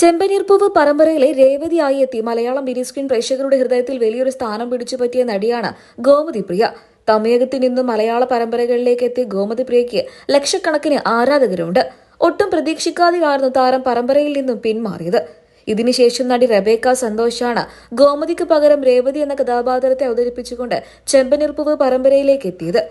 ചെമ്പനീർപ്പൂവ് പരമ്പരയിലെ രേവതിയായി എത്തി. മലയാളം ബിരി സ്ക്രീൻ പ്രേക്ഷകരുടെ ഹൃദയത്തിൽ വലിയൊരു സ്ഥാനം പിടിച്ചു പറ്റിയ നടിയാണ് ഗോമതി പ്രിയ. തമിഴകത്തിൽ നിന്നും മലയാള പരമ്പരകളിലേക്ക് എത്തിയ ഗോമതി പ്രിയയ്ക്ക് ലക്ഷക്കണക്കിന് ആരാധകരുണ്ട്. ഒട്ടും പ്രതീക്ഷിക്കാതെയായിരുന്നു താരം പരമ്പരയിൽ നിന്നും പിന്മാറിയത്. ഇതിനുശേഷം നടി റബേക്ക സന്തോഷാണ് ഗോമതിക്ക് പകരം രേവതി എന്ന കഥാപാത്രത്തെ അവതരിപ്പിച്ചുകൊണ്ട് ചെമ്പനീർപ്പൂവ് പരമ്പരയിലേക്ക് എത്തിയത്.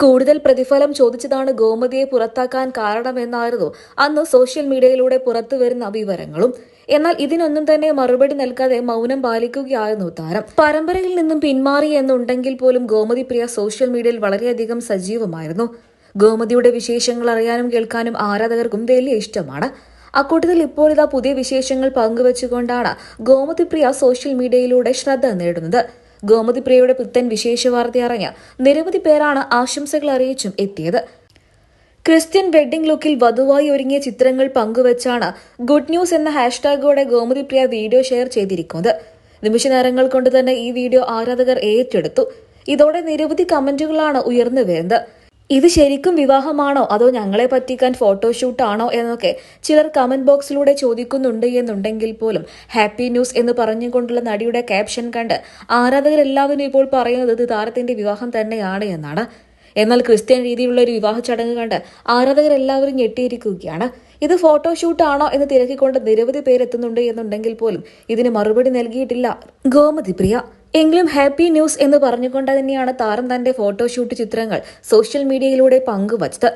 കൂടുതൽ പ്രതിഫലം ചോദിച്ചതാണ് ഗോമതിയെ പുറത്താക്കാൻ കാരണമെന്നായിരുന്നു അന്ന് സോഷ്യൽ മീഡിയയിലൂടെ പുറത്തുവരുന്ന വിവരങ്ങളും. എന്നാൽ ഇതിനൊന്നും തന്നെ മറുപടി നൽകാതെ മൗനം പാലിക്കുകയായിരുന്നു താരം. പരമ്പരയിൽ നിന്നും പിന്മാറി എന്നുണ്ടെങ്കിൽ പോലും ഗോമതി പ്രിയ സോഷ്യൽ മീഡിയയിൽ വളരെയധികം സജീവമായിരുന്നു. ഗോമതിയുടെ വിശേഷങ്ങൾ അറിയാനും കേൾക്കാനും ആരാധകർക്കും വലിയ ഇഷ്ടമാണ്. അക്കൂട്ടത്തിൽ ഇപ്പോൾ ഇതാ പുതിയ വിശേഷങ്ങൾ പങ്കുവച്ചുകൊണ്ടാണ് ഗോമതി പ്രിയ സോഷ്യൽ മീഡിയയിലൂടെ ശ്രദ്ധ നേടുന്നത്. ഗോമതി പ്രിയയുടെ പുത്തൻ വിശേഷ വാർത്ത അറിഞ്ഞ നിരവധി പേരാണ് ആശംസകൾ അറിയിച്ചും എത്തിയത്. ക്രിസ്ത്യൻ വെഡ്ഡിംഗ് ലുക്കിൽ വധുവായി ഒരുങ്ങിയ ചിത്രങ്ങൾ പങ്കുവച്ചാണ് ഗുഡ് ന്യൂസ് എന്ന ഹാഷ്ടാഗോടെ ഗോമതി പ്രിയ വീഡിയോ ഷെയർ ചെയ്തിരിക്കുന്നത്. നിമിഷനേരങ്ങൾ കൊണ്ട് തന്നെ ഈ വീഡിയോ ആരാധകർ ഏറ്റെടുത്തു. ഇതോടെ നിരവധി കമന്റുകളാണ് ഉയർന്നു വരുന്നത്. ഇത് ശരിക്കും വിവാഹമാണോ? അതോ ഞങ്ങളെ പറ്റിക്കാൻ ഫോട്ടോഷൂട്ടാണോ എന്നൊക്കെ ചിലർ കമന്റ് ബോക്സിലൂടെ ചോദിക്കുന്നുണ്ട് എന്നുണ്ടെങ്കിൽ പോലും ഹാപ്പി ന്യൂസ് എന്ന് പറഞ്ഞുകൊണ്ടുള്ള നടിയുടെ ക്യാപ്ഷൻ കണ്ട് ആരാധകരെല്ലാവരും ഇപ്പോൾ പറയുന്നത് ഇത് താരത്തിന്റെ വിവാഹം തന്നെയാണ് എന്നാണ്. എന്നാൽ ക്രിസ്ത്യൻ രീതിയിലുള്ള ഒരു വിവാഹ ചടങ്ങ് കണ്ട് ആരാധകരെല്ലാവരും ഞെട്ടിയിരിക്കുകയാണ്. ഇത് ഫോട്ടോഷൂട്ടാണോ എന്ന് തിരക്കിക്കൊണ്ട് നിരവധി പേരെത്തുന്നുണ്ട് എന്നുണ്ടെങ്കിൽ പോലും ഇതിന് മറുപടി നൽകിയിട്ടില്ല ഗോമതി പ്രിയ എങ്കിലും ഹാപ്പി ന്യൂസ് എന്ന് പറഞ്ഞുകൊണ്ട് തന്നെയാണ് താരം തന്റെ ഫോട്ടോഷൂട്ട് ചിത്രങ്ങൾ സോഷ്യൽ മീഡിയയിലൂടെ പങ്കുവച്ചത്.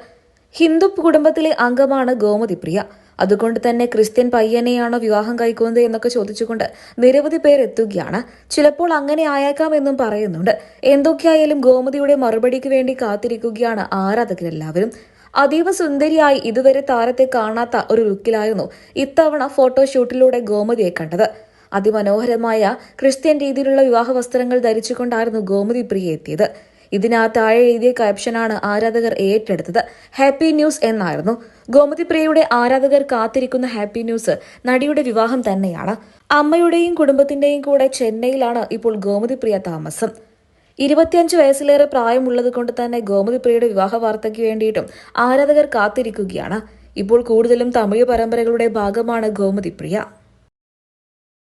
ഹിന്ദു കുടുംബത്തിലെ അംഗമാണ് ഗോമതി പ്രിയ. അതുകൊണ്ട് തന്നെ ക്രിസ്ത്യൻ പയ്യനെയാണോ വിവാഹം കഴിക്കുന്നത് എന്നൊക്കെ ചോദിച്ചുകൊണ്ട് നിരവധി പേർ എത്തുകയാണ്. ചിലപ്പോൾ അങ്ങനെ ആയേക്കാം എന്നും പറയുന്നുണ്ട്. എന്തൊക്കെയായാലും ഗോമതിയുടെ മറുപടിക്ക് വേണ്ടി കാത്തിരിക്കുകയാണ് ആരാധകരെല്ലാവരും. അതീവ സുന്ദരിയായി ഇതുവരെ താരത്തെ കാണാത്ത ഒരു ലുക്കിലായിരുന്നു ഇത്തവണ ഫോട്ടോഷൂട്ടിലൂടെ ഗോമതിയെ കണ്ടത്. അതിമനോഹരമായ ക്രിസ്ത്യൻ രീതിയിലുള്ള വിവാഹ വസ്ത്രങ്ങൾ ധരിച്ചുകൊണ്ടായിരുന്നു ഗോമതി പ്രിയ എത്തിയത്. ഇതിനാ താഴെ എഴുതിയ ക്യാപ്ഷനാണ് ആരാധകർ ഏറ്റെടുത്തത്. ഹാപ്പി ന്യൂസ് എന്നായിരുന്നു. ഗോമതി പ്രിയയുടെ ആരാധകർ കാത്തിരിക്കുന്ന ഹാപ്പി ന്യൂസ് നടിയുടെ വിവാഹം തന്നെയാണ്. അമ്മയുടെയും കുടുംബത്തിന്റെയും കൂടെ ചെന്നൈയിലാണ് ഇപ്പോൾ ഗോമതി പ്രിയ താമസം. ഇരുപത്തിയഞ്ച് വയസ്സിലേറെ പ്രായമുള്ളത് കൊണ്ട് തന്നെ ഗോമതി പ്രിയയുടെ വിവാഹ വാർത്തയ്ക്ക് വേണ്ടിയിട്ടും ആരാധകർ കാത്തിരിക്കുകയാണ്. ഇപ്പോൾ കൂടുതലും തമിഴ് പരമ്പരകളുടെ ഭാഗമാണ് ഗോമതി പ്രിയ.